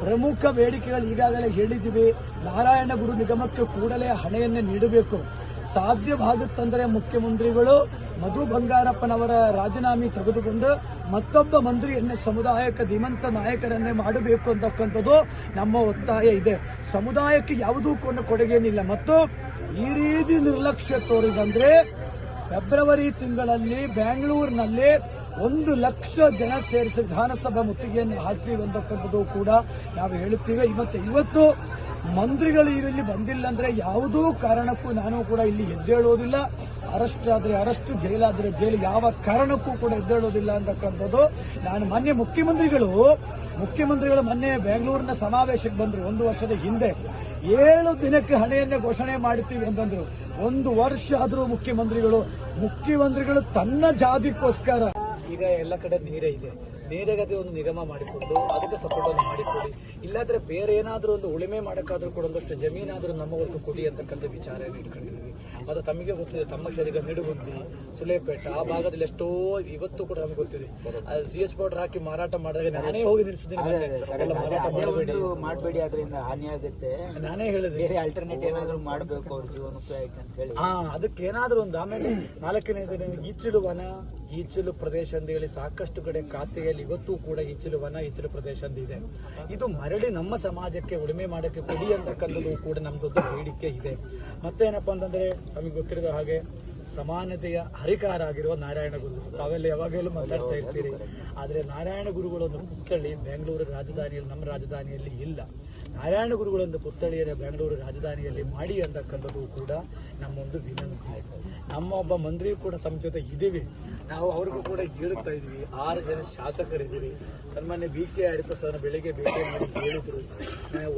ಪ್ರಮುಖ ಬೇಡಿಕೆಗಳು ಈಗಾಗಲೇ ಹೇಳಿದ್ದೀವಿ. ನಾರಾಯಣ ಗುರು ನಿಗಮಕ್ಕೆ ಕೂಡಲೇ ಹಣೆಯನ್ನೇ ನೀಡಬೇಕು. ಸಾಧ್ಯವಾಗುತ್ತಂದರೆ ಮುಖ್ಯಮಂತ್ರಿಗಳು ಮಧು ಬಂಗಾರಪ್ಪನವರ ರಾಜೀನಾಮೆ ತೆಗೆದುಕೊಂಡು ಮತ್ತೊಬ್ಬ ಮಂತ್ರಿಯನ್ನೇ ಸಮುದಾಯಕ್ಕೆ ಧೀಮಂತ ನಾಯಕರನ್ನೇ ಮಾಡಬೇಕು ಅಂತಕ್ಕಂಥದ್ದು ನಮ್ಮ ಒತ್ತಾಯ ಇದೆ. ಸಮುದಾಯಕ್ಕೆ ಯಾವುದೂ ಕೊಂಡು ಕೊಡುಗೆನಿಲ್ಲ. ಮತ್ತು ಈ ರೀತಿ ನಿರ್ಲಕ್ಷ್ಯ ತೋರಿದಂದ್ರೆ, ಫೆಬ್ರವರಿ ತಿಂಗಳಲ್ಲಿ ಬೆಂಗಳೂರಿನಲ್ಲಿ ಒಂದು ಲಕ್ಷ ಜನ ಸೇರಿಸಿ ವಿಧಾನಸಭಾ ಮುತ್ತಿಗೆಯನ್ನು ಹಾಕ್ತೀವಿ ಅಂತಕ್ಕಂಥದ್ದು ಕೂಡ ನಾವು ಹೇಳುತ್ತೀವಿ. ಇವತ್ತು ಇವತ್ತು ಮಂತ್ರಿಗಳು ಇಲ್ಲಿ ಬಂದಿಲ್ಲ ಅಂದ್ರೆ ಯಾವುದೋ ಕಾರಣಕ್ಕೂ ನಾನು ಕೂಡ ಇಲ್ಲಿ ಎದ್ದೇಳೋದಿಲ್ಲ ಅರೆಸ್ಟ್ ಆದ್ರೆ ಅರೆಸ್ಟ್ ಜೈಲಾದ್ರೆ ಜೈಲು, ಯಾವ ಕಾರಣಕ್ಕೂ ಕೂಡ ಎದ್ದೇಳೋದಿಲ್ಲ ಅಂತಕ್ಕಂಥದ್ದು. ನಾನು ಮಾನ್ಯ ಮುಖ್ಯಮಂತ್ರಿಗಳು ಮುಖ್ಯಮಂತ್ರಿಗಳು ಮೊನ್ನೆ ಬೆಂಗಳೂರಿನ ಸಮಾವೇಶಕ್ಕೆ ಬಂದ್ರು ಒಂದು ವರ್ಷದ ಹಿಂದೆ. ಏಳು ದಿನಕ್ಕೆ ಹಣೆಯನ್ನೇ ಘೋಷಣೆ ಮಾಡುತ್ತೀವಿ ಅಂತಂದ್ರು ಒಂದು ವರ್ಷ ಆದರೂ ಮುಖ್ಯಮಂತ್ರಿಗಳು ಮುಖ್ಯಮಂತ್ರಿಗಳು ತನ್ನ ಜಾತಿಗೋಸ್ಕರ ಈಗ ಎಲ್ಲ ಕಡೆ ನೀರೇ ಇದೆ. ನೀರಿಗದೆ ಒಂದು ನಿಗಮ ಮಾಡಿಕೊಂಡು ಅದಕ್ಕೆ ಸಪೋರ್ಟ್ ಅನ್ನು ಮಾಡಿಕೊಡಿ ಇಲ್ಲಾಂದ್ರೆ ಬೇರೆ ಏನಾದರೂ ಒಂದು ಉಳಿಮೆ ಮಾಡಕ್ಕಾದ್ರೂ ಕೂಡ ಒಂದಷ್ಟು ಜಮೀನಾದರೂ ನಮ್ಮವರೆಗೂ ಕೊಡಿ ಅಂತಕ್ಕಂಥ ವಿಚಾರ ಇಟ್ಕೊಂಡಿದ್ದೀವಿ. ಅದು ತಮಗೆ ಗೊತ್ತಿದೆ ತಮ್ಮ ಶರೀರ ನಿಡುಗುಂದಿ ಸುಲೇಪೇಟ ಆ ಭಾಗದಲ್ಲಿ ಎಷ್ಟೋ ಇವತ್ತು ಕೂಡ ನಮ್ಗೆ ಗೊತ್ತಿದೆ. ಸಿ ಎಚ್ ಪೌಡರ್ ಹಾಕಿ ಮಾರಾಟ ಮಾಡಿದಾಗ ನಾನೇ ಹೋಗಿ ನಿಲ್ಲಿಸಿದ್ದೀನಿ ಮಾರಾಟ ಮಾಡಬೇಡಿ. ಮಾಡಬೇಡಿ ಅದರಿಂದ ಹಾನಿ ಆಗುತ್ತೆ. ನಾನೇ ಹೇಳಿದೆ ಬೇರೆ ಆಲ್ಟರ್ನೇಟ್ ಏನಾದರೂ ಮಾಡಬೇಕು ಅವ್ರ ಜೀವನಕ್ಕೆ ಅಂತ ಹೇಳಿ. ಹಾ ಅದಕ್ಕೆ ಏನಾದರೂ ಒಂದು ಆಮೇಲೆ ನಾಲ್ಕನೇ ದಿನ ಈಚಲು ವನ ಈಚಲು ಪ್ರದೇಶ ಅಂತ ಹೇಳಿ ಸಾಕಷ್ಟು ಕಡೆ ಖಾತೆಯಲ್ಲಿ ಇವತ್ತು ಕೂಡ ಈಚಲು ವನ ಈಚಲು ಪ್ರದೇಶ ಅಂತ ಇದೆ. ಇದು ಮರಳಿ ನಮ್ಮ ಸಮಾಜಕ್ಕೆ ಉಳುಮೆ ಮಾಡಕ್ಕೆ ಕೊಡಿ ಅಂತಕ್ಕಂಥದ್ದು ಕೂಡ ನಮ್ದೊಂದು ಬೇಡಿಕೆ ಇದೆ. ಮತ್ತೇನಪ್ಪ ಅಂತಂದ್ರೆ ನಮಗೆ ಗೊತ್ತಿರೋ ಹಾಗೆ ಸಮಾನತೆಯ ಹರಿಕಾರ ಆಗಿರುವ ನಾರಾಯಣ ಗುರು. ತಾವೆಲ್ಲ ಯಾವಾಗಲೂ ಮಾತಾಡ್ತಾ ಇರ್ತೀರಿ. ಆದರೆ ನಾರಾಯಣ ಗುರುಗಳೊಂದು ಪುತ್ಥಳಿ ಬೆಂಗಳೂರು ರಾಜಧಾನಿಯಲ್ಲಿ, ನಮ್ಮ ರಾಜಧಾನಿಯಲ್ಲಿ ಇಲ್ಲ. ನಾರಾಯಣ ಗುರುಗಳೊಂದು ಪುತ್ಥಳಿಯನ್ನು ಬೆಂಗಳೂರು ರಾಜಧಾನಿಯಲ್ಲಿ ಮಾಡಿ ಅಂತಕ್ಕಂಥದ್ದು ಕೂಡ ನಮ್ಮೊಂದು ವಿನಂತಿ. ನಮ್ಮ ಒಬ್ಬ ಮಂತ್ರಿ ಕೂಡ ತಮ್ಮ ಜೊತೆ ಇದ್ದೀವಿ. ನಾವು ಅವ್ರಿಗೂ ಕೂಡ ಹೇಳುತ್ತಾ ಇದೀವಿ ಆರು ಜನ ಶಾಸಕರಿದ್ದೀವಿ ಸನ್ಮಾನ್ಯ ಬಿ ಕೆ ಹರಿಪ್ರಸಾದ್ ಬೆಳಿಗ್ಗೆ ಭೇಟಿ ಮಾಡಿ ಹೇಳಿದ್ರು.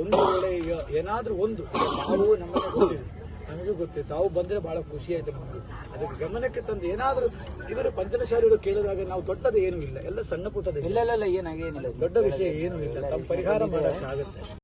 ಒಂದು ವೇಳೆ ಏನಾದ್ರೂ ಒಂದು, ನಾವು ನಮ್ಮನ್ನು ನಮಗೂ ಗೊತ್ತಿತ್ತು ಅವು ಬಂದ್ರೆ ಬಹಳ ಖುಷಿ ಆಯ್ತು ನಮಗೆ ಅದಕ್ಕೆ ಗಮನಕ್ಕೆ ತಂದು ಏನಾದರೂ ಇವರು ಪಂಚನಶಾಲಿಗಳು ಕೇಳಿದಾಗ ನಾವು ದೊಡ್ಡದು ಏನೂ ಇಲ್ಲ. ಎಲ್ಲ ಸಣ್ಣ ಪುಟ್ಟದ ಇಲ್ಲ ಇಲ್ಲ ಏನಾಗೇನಿಲ್ಲ ದೊಡ್ಡ ವಿಷಯ ಏನೂ ಇಲ್ಲ. ತಮ್ಮ ಪರಿಹಾರ ಮಾಡೋಕ್ಕಾಗತ್ತೆ.